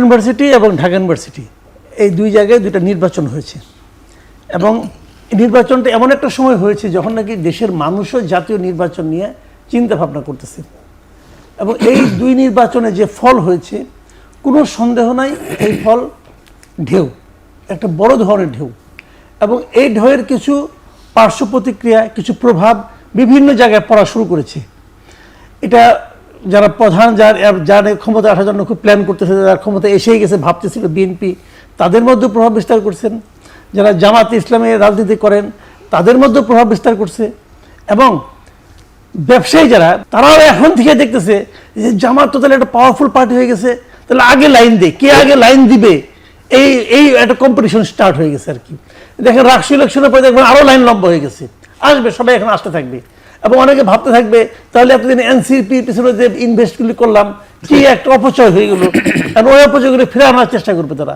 University এবং Dhaka university, এই দুই জায়গায় দুইটা নির্বাচন হয়েছে। এবং নির্বাচনটা এমন একটা সময় হয়েছে যখন নাকি দেশের মানুষও জাতীয় নির্বাচন নিয়ে চিন্তা ভাবনা করতেছে। এবং এই দুই নির্বাচনে যে ফল হয়েছে, কোনো সন্দেহ নাই, এই ফল ঢেউ, একটা বড় ধরনের ঢেউ। এবং এই ঢেউয়ের কিছু পার্শ্ব প্রতিক্রিয়া, কিছু প্রভাব বিভিন্ন জায়গায় পড়া শুরু করেছে। এটা যারা প্রধান, যার যার ক্ষমতা আসার জন্য খুব প্ল্যান করতেছে, যার ক্ষমতা এসেই গেছে, ভাবতেছিল বিএনপি, তাদের মধ্যে প্রভাব বিস্তার করছেন। যারা জামাত ইসলামের রাজনীতি করেন, তাদের মধ্যে প্রভাব বিস্তার করছে। এবং ব্যবসায়ী যারা, তারাও এখন থেকে দেখতেছে যে জামাত তো তাহলে একটা পাওয়ারফুল পার্টি হয়ে গেছে, তাহলে আগে লাইন দে, কে আগে লাইন দিবে? এই এই একটা কম্পিটিশন স্টার্ট হয়ে গেছে আর কি। দেখেন, রাষ্ট্রীয় ইলেকশনের পরে দেখবেন আরও লাইন লম্বা হয়ে গেছে। আসবে, সবাই এখন আসতে থাকবে। এবং অনেকে ভাবতে থাকবে তাহলে এতদিন এনসিপি পিছনে যে ইনভেস্টগুলি করলাম কি একটা অপচয় হয়ে গেল? আর ওই অপচয়গুলি ফিরে আনার চেষ্টা করবে তারা।